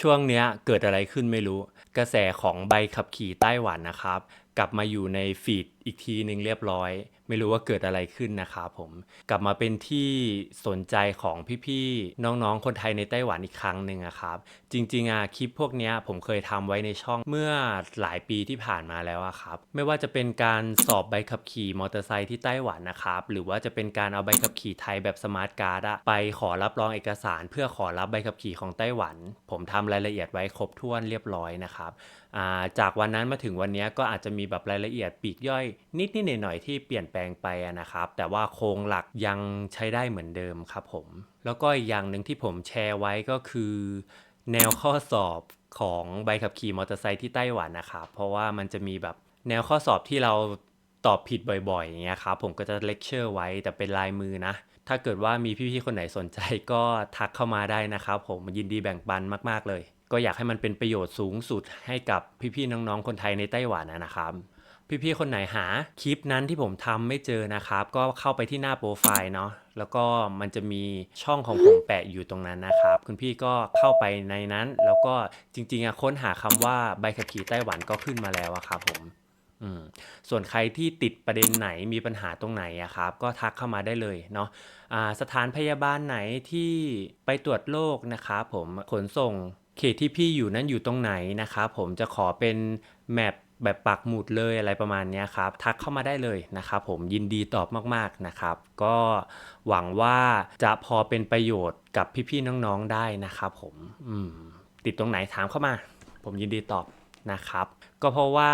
ช่วงเนี้ยเกิดอะไรขึ้นไม่รู้ กระแสของใบขับขี่ไต้หวันนะครับ กลับมาอยู่ในฟีดอีกทีหนึ่งเรียบร้อย ไม่รู้ว่าเกิดอะไรขึ้นนะครับผม กลับมาเป็นที่สนใจของพี่ๆน้องๆคนไทยในไต้หวันอีกครั้งหนึ่งอะครับ จริงๆอะคลิปพวกนี้ผมเคยทำไว้ในช่องเมื่อหลายปีที่ผ่านมาแล้วอะครับ ไม่ว่าจะเป็นการสอบใบขับขี่มอเตอร์ไซค์ที่ไต้หวันนะครับ หรือว่าจะเป็นการเอาใบขับขี่ไทยแบบสมาร์ทการ์ดอะไปขอรับรองเอกสาร เพื่อขอรับใบขับขี่ของไต้หวัน ผมทำรายละเอียดไว้ครบถ้วนเรียบร้อยนะครับาจากวันนั้นมาถึงวันนี้ก็อาจจะมีแบบรายละเอียดปีกย่อย นิดนิดหน่อยหน่อยๆที่เปลี่ยนแปลงไปนะครับ แต่ว่าโครงหลักยังใช้ได้เหมือนเดิมครับผม แล้วก็อีกอย่างหนึ่งที่ผมแชร์ไว้ก็คือ แนวข้อสอบของใบขับขี่มอเตอร์ไซค์ที่ไต้หวันนะครับเพราะว่ามันจะมีแบบแนวข้อสอบที่เราตอบผิดบ่อยๆอย่างเงี้ยครับผมก็จะเลคเชอร์ไว้แต่เป็นลายมือนะ ถ้าเกิดว่ามีพี่ๆคนไหนสนใจก็ทักเข้ามาได้นะครับผมยินดีแบ่งปันมาก ๆเลย ก็อยากให้มันเป็นประโยชน์สูงสุดให้กับพี่ๆน้องๆคนไทยในไต้หวันนะครับ พี่ๆคนไหนหาคลิปนั้นที่ผมทำไม่เจอนะครับ ก็เข้าไปที่หน้าโปรไฟล์เนาะแล้วก็มันจะมีช่องของผมแปะอยู่ตรงนั้นนะครับ คุณพี่ก็เข้าไปในนั้น แล้วก็จริงๆอะค้นหาคำว่าใบขับขี่ไต้หวันก็ขึ้นมาแล้วอะครับผมส่วนใครที่ติดประเด็นไหนมีปัญหาตรงไหนอะครับ ก็ทักเข้ามาได้เลยเนาะอ่าสถานพยาบาลไหนที่ไปตรวจโรคนะครับผมขนส่ง เขตที่พี่อยู่นั้นอยู่ตรงไหนนะครับผมจะขอเป็นแมปแบบปักหมุดเลยอะไรประมาณนี้ครับ ทักเข้ามาได้เลยนะครับผมยินดีตอบมากๆนะครับ ก็หวังว่าจะพอเป็นประโยชน์กับพี่ๆน้องๆได้นะครับผมมติดตรงไหนถามเข้ามา ผมยินดีตอบนะครับ ก็เพราะว่า